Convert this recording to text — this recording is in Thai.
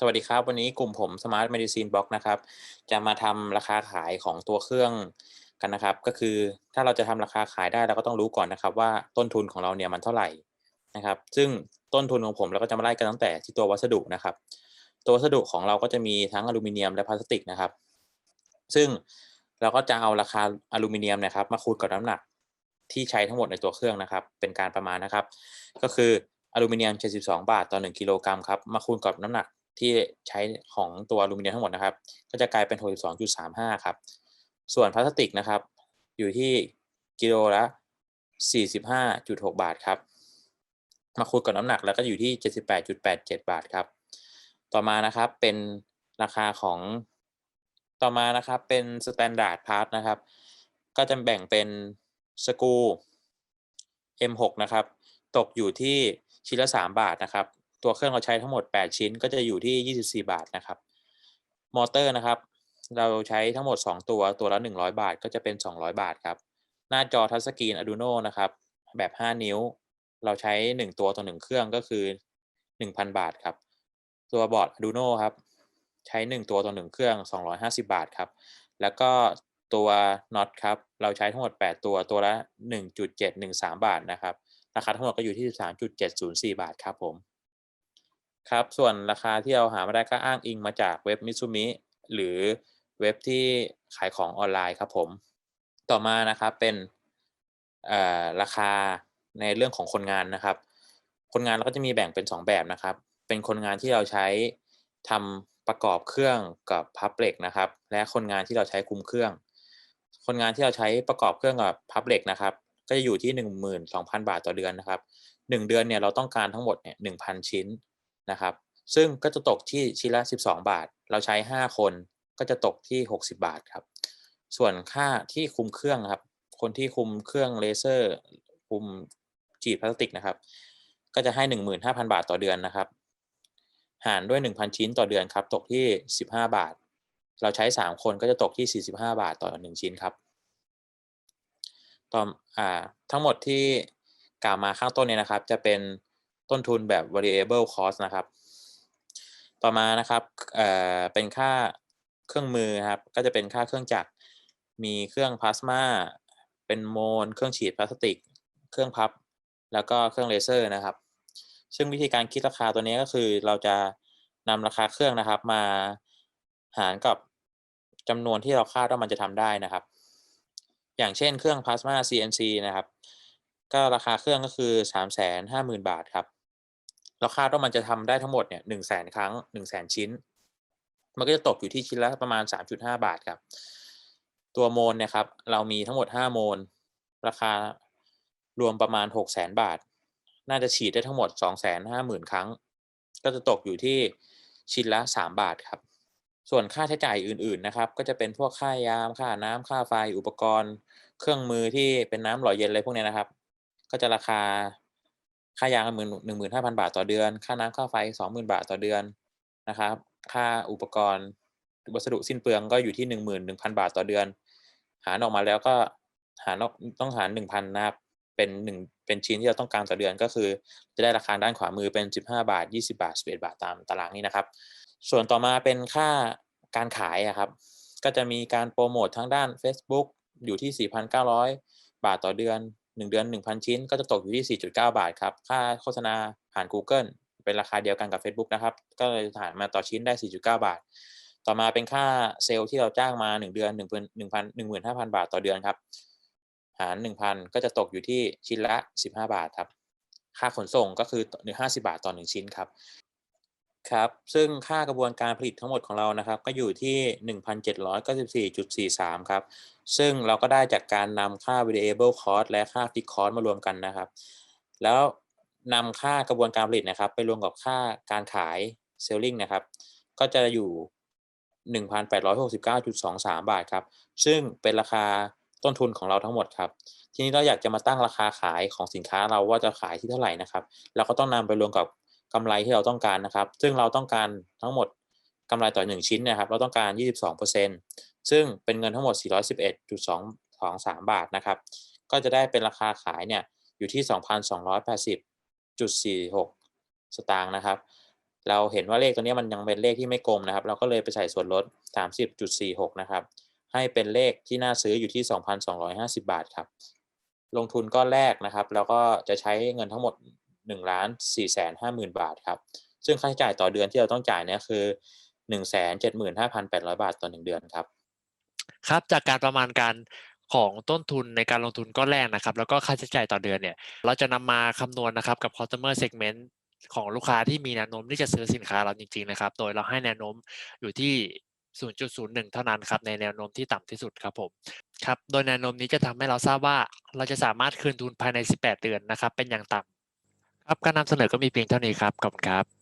สวัสดีครับ วันนี้กลุ่มผม Smart Medicine Box นะครับ จะมาทำราคาขายของตัวเครื่องกันนะครับ ก็คือถ้าเราจะทำราคาขายได้เราก็ต้องรู้ก่อนนะครับ ว่าต้นทุนของเราเนี่ยมันเท่าไหร่นะครับ ซึ่งต้นทุนของผมเราก็จะมาไล่กันตั้งแต่ที่ตัววัสดุนะครับ ตัววัสดุของเราก็จะมีทั้งอลูมิเนียมและพลาสติกนะครับ ซึ่งเราก็จะเอาราคาอลูมิเนียมนะครับมาคูณกับน้ำหนักที่ใช้ทั้งหมดในตัวเครื่องนะครับ เป็นการประมาณนะครับ ก็คืออลูมิเนียม 72 บาทต่อ 1 กิโลกรัมครับ มาคูณกับน้ำหนัก ที่ใช้ของตัวอลูมิเนียมทั้งหมดนะครับ ก็จะกลายเป็น 62.35 ครับ ส่วนพลาสติกนะครับ อยู่ที่กิโลละ 45.6 บาทครับ มาคูณกับน้ำหนักแล้วก็อยู่ที่ 78.87 บาทครับ ต่อมานะครับเป็นราคาของต่อมานะครับเป็น Standard Part นะครับ ก็จะแบ่งเป็นสกู M6 นะครับ ตกอยู่ที่ชิ้นละ 3 บาทนะครับ ตัวเครื่องเราใช้ทั้งหมด 8 ชิ้นก็จะอยู่ที่ 24 บาทนะครับ มอเตอร์นะครับ เราใช้ทั้งหมด 2 ตัวตัวละ 100 บาทก็จะเป็น 200 บาทครับ หน้าจอทัชสกรีน Arduino นะครับ แบบ 5 นิ้ว เราใช้ 1 ตัวต่อ1เครื่องก็คือ 1,000 บาทครับ ตัวบอร์ด Arduino ครับ ใช้ 1 ตัวต่อ1เครื่อง 250 บาทครับ แล้วก็ตัวน็อตครับ เราใช้ทั้งหมด 8 ตัวตัวละ 1.713 บาทนะครับ ราคาทั้งหมดก็อยู่ที่ 13.704 บาทครับผม ครับ ส่วนราคาที่เราหามาได้ก็อ้างอิงมาจากเว็บ Mitsumi หรือเว็บที่ขายของออนไลน์ครับผม ต่อมานะครับเป็นราคาในเรื่องของคนงานนะครับ คนงานเราก็จะมีแบ่งเป็น 2 แบบนะครับ เป็นคนงานที่เราใช้ทำประกอบเครื่องกับพับเหล็กนะครับ และคนงานที่เราใช้คุมเครื่อง คนงานที่เราใช้ประกอบเครื่องกับพับเหล็กนะครับ ก็จะอยู่ที่ 12,000 บาทต่อเดือนนะครับ 1 เดือนเนี่ยเราต้องการทั้งหมดเนี่ย1,000 ชิ้น นะครับ ซึ่งก็จะตกที่ชิ้นละ 12 บาท เราใช้ 5 คนก็จะตกที่ 60 บาทครับ ส่วนค่าที่คุมเครื่องครับ คนที่คุมเครื่องเลเซอร์ คุมจีดพลาสติกนะครับ ก็จะให้ 15,000 บาทต่อเดือนนะครับ หารด้วย 1,000 ชิ้นต่อเดือนครับ ตกที่ 15 บาท เราใช้ 3 คนก็จะตกที่ 45 บาทต่อ 1 ชิ้นครับต่ออ่าทั้งหมดที่กล่าวมาข้างต้นเนี่ยนะครับ จะเป็น ต้นทุนแบบ variable cost นะครับ ต่อมานะครับเอ่อเป็นค่าเครื่องมือครับ ก็จะเป็นค่าเครื่องจักร มีเครื่องพลาสมา เป็นโมลเครื่องฉีดพลาสติก เครื่องพับ แล้วก็เครื่องเลเซอร์นะครับ ซึ่งวิธีการคิดราคาตัวนี้ก็คือเราจะนำราคาเครื่องนะครับ มาหารกับจำนวนที่เราคาดว่ามันจะทำได้นะครับ อย่างเช่นเครื่องพลาสมา CNC นะครับ ก็ราคาเครื่องก็คือ 350,000 บาทครับ เราคาดว่ามันจะทำได้ทั้งหมดเนี่ย100,000ครั้ง100,000ชิ้น มันก็จะตกอยู่ที่ชิ้นละประมาณ 3.5 บาทครับ ตัวโมลเนี่ยครับ เรามีทั้งหมด 5 โมล ราคารวมประมาณ 600,000 บาท น่าจะฉีดได้ทั้งหมด 250,000 ครั้ง ก็จะตกอยู่ที่ชิ้นละ 3 บาทครับ ส่วนค่าใช้จ่ายอื่นๆนะครับ ก็จะเป็นพวกค่ายาม ค่าน้ำค่าไฟ อุปกรณ์ เครื่องมือที่เป็นน้ำหล่อเย็นอะไรพวกนี้นะครับ ก็จะราคา ค่ายางหมื่นหนึ่งหมื่นห้าพันบาทต่อเดือน ค่าน้ำค่าไฟสองหมื่นบาทต่อเดือนนะครับ ค่าอุปกรณ์วัสดุสิ้นเปลืองก็อยู่ที่หนึ่งหมื่นหนึ่งพันบาทต่อเดือน หารออกมาแล้วก็หารต้องหารหนึ่งพันนะครับเป็นหนึ่งเป็นชิ้นที่เราต้องการต่อเดือนก็คือ จะได้ราคาด้านขวามือเป็นสิบห้าบาทยี่สิบาทสิบเอ็ดบาทตามตารางนี้นะครับ ส่วนต่อมาเป็นค่าการขายอะครับ ก็จะมีการโปรโมททางด้าน Facebook อยู่ที่ 4,900 บาทต่อเดือน 1 เดือน 1,000 ชิ้น ก็จะตกอยู่ที่ 4.9 บาทครับ ค่าโฆษณาผ่าน Google เป็นราคาเดียวกันกับ Facebook นะครับ ก็เลยหารมาต่อชิ้นได้ 4.9 บาท ต่อมาเป็นค่าเซลล์ที่เราจ้างมา 1 เดือน1 1 15,000 บาทต่อเดือนครับ หาร 1,000 ก็จะตกอยู่ที่ชิ้นละ 15 บาทครับ ค่าขนส่งก็คือ50 บาทต่อ 1 ชิ้นครับ ครับ ซึ่งค่ากระบวนการผลิตทั้งหมดของเรานะครับ ก็อยู่ที่ 1,794.43 ครับ ซึ่งเราก็ได้จากการนำค่า variable cost และค่า fixed cost มารวมกันนะครับ แล้วนำค่ากระบวนการผลิตนะครับ ไปรวมกับค่าการขาย selling นะครับ ก็จะอยู่ 1,869.23 บาทครับ ซึ่งเป็นราคาต้นทุนของเราทั้งหมดครับ ทีนี้เราอยากจะมาตั้งราคาขายของสินค้าเราว่าจะขายที่เท่าไหร่นะครับ เราก็ต้องนำไปรวมกับ กำไรที่เราต้องการนะครับ ซึ่งเราต้องการทั้งหมดกำไรต่อ 1 ชิ้นนะครับ เราต้องการ 22%ซึ่งเป็นเงินทั้งหมด 411.223 บาทนะครับ ก็จะได้เป็นราคาขายเนี่ยอยู่ที่ 2,280.46 สตางค์นะครับ เราเห็นว่าเลขตัวนี้มันยังเป็นเลขที่ไม่กลมนะครับ เราก็เลยไปใส่ส่วนลด 30.46 นะครับ ให้เป็นเลขที่น่าซื้ออยู่ที่ 2,250 บาทครับ ลงทุนก้อนแรกนะครับแล้วก็จะใช้เงินทั้งหมด 1ล้าน4แสน50,000บาทครับ ซึ่งค่าใช้จ่ายต่อเดือนที่เราต้องจ่ายเนี่ยคือ175,800บาทต่อ1เดือนครับ ครับจากการประมาณการของต้นทุนในการลงทุนก้อนแรกนะครับ แล้วก็ค่าใช้จ่ายต่อเดือนเนี่ย เราจะนำมาคำนวณนะครับกับ customer segment ของลูกค้าที่มีแนวโน้มที่จะซื้อสินค้าเราจริงๆนะครับ โดยเราให้แนวโน้มอยู่ที่ 0.01 เท่านั้นครับในแนวโน้มที่ต่ำที่สุดครับผมครับ โดยแนวโน้มนี้จะทำให้เราทราบว่าเราจะสามารถคืนทุนภายใน 18 เดือนนะครับ เป็นอย่างต่ำ ครับ การนำเสนอก็มีเพียงเท่านี้ครับ ขอบคุณครับ